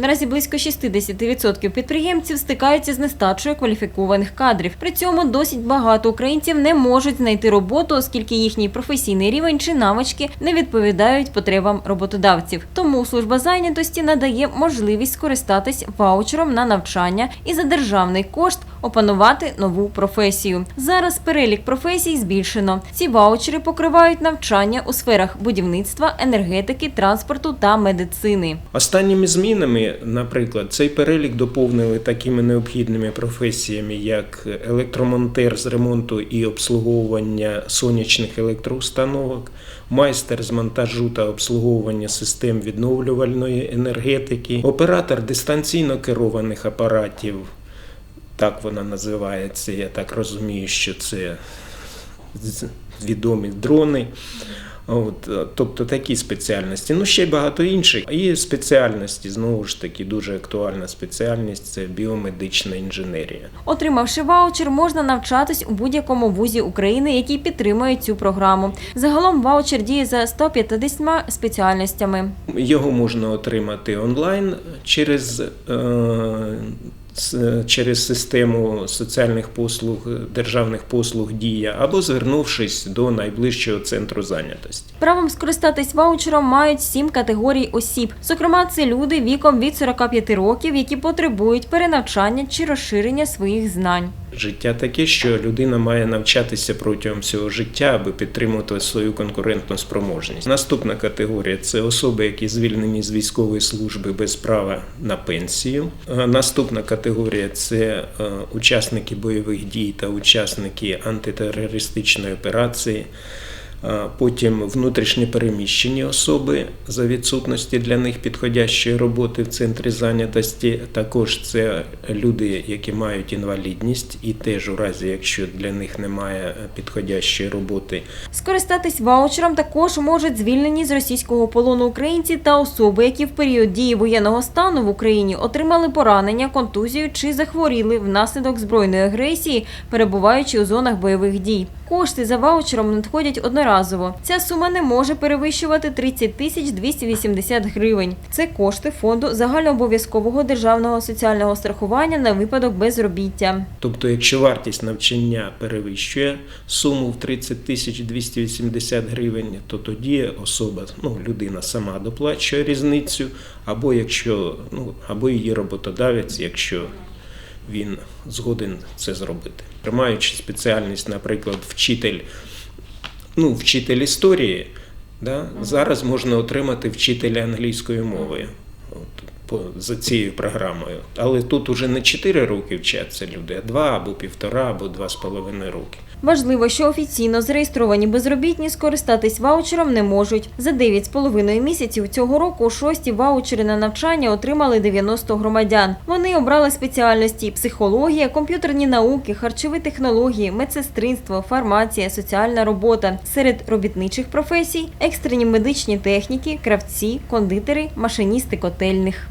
Наразі близько 60% підприємців стикаються з нестачею кваліфікованих кадрів. При цьому досить багато українців не можуть знайти роботу, оскільки їхній професійний рівень чи навички не відповідають потребам роботодавців. Тому служба зайнятості надає можливість скористатись ваучером на навчання і за державний кошт опанувати нову професію. Зараз перелік професій збільшено. Ці ваучери покривають навчання у сферах будівництва, енергетики, транспорту та медицини. Останніми змінами, наприклад, цей перелік доповнили такими необхідними професіями, як електромонтер з ремонту і обслуговування сонячних електроустановок, майстер з монтажу та обслуговування систем відновлювальної енергетики, оператор дистанційно керованих апаратів. Так вона називається. Я так розумію, що це відомі дрони. От, е, тобто такі спеціальності. Ну, ще й багато інших. І спеціальності, знову ж таки, дуже актуальна спеціальність це біомедична інженерія. Отримавши ваучер, можна навчатись у будь-якому вузі України, який підтримує цю програму. Загалом ваучер діє за 150 спеціальностями. Його можна отримати онлайн через, е, через систему соціальних послуг, державних послуг Дія або звернувшись до найближчого центру зайнятості. Правом скористатись ваучером мають сім категорій осіб. Зокрема, це люди віком від 45 років, які потребують перенавчання чи розширення своїх знань. Життя таке, що людина має навчатися протягом всього життя, аби підтримувати свою конкурентну спроможність. Наступна категорія це особи, які звільнені з військової служби без права на пенсію. Е, Наступна категорія це е, учасники бойових дій та учасники антитерористичної операції. Потім внутрішньо переміщені особи за відсутності для них підходящої роботи в центрі зайнятості. Також це люди, які мають інвалідність, і теж у разі, якщо для них немає підходящої роботи, Скористатись ваучером також можуть звільнені з російського полону українці та особи, які в період дії воєнного стану в Україні отримали поранення, контузію чи захворіли внаслідок збройної агресії, перебуваючи у зонах бойових дій. Кошти за ваучером надходять одноразово. Ця сума не може перевищувати 30 тисяч 280 гривень. Це кошти фонду загальнообов'язкового державного соціального страхування на випадок безробіття. Тобто, якщо вартість навчання перевищує суму в 30 тисяч 280 гривень, то тоді особа, ну людина сама доплачує різницю, або якщо ну або її роботодавець, якщо він згоден це зробити. Тримаючи спеціальність, наприклад, вчитель, ну, вчитель історії, да, зараз можна отримати вчителя англійської мови. За цією програмою. Але тут уже не 4 роки вчаться люди, а 2 або півтора, або 2,5 роки. Важливо, що офіційно зареєстровані безробітні скористатись ваучером не можуть. За 9,5 місяців цього року шості ваучери на навчання отримали 90 громадян. Вони обрали спеціальності психологія, комп'ютерні науки, харчові технології, медсестринство, фармація, соціальна робота. Серед робітничих професій екстрені медичні техніки, кравці, кондитери, машиністи котельних.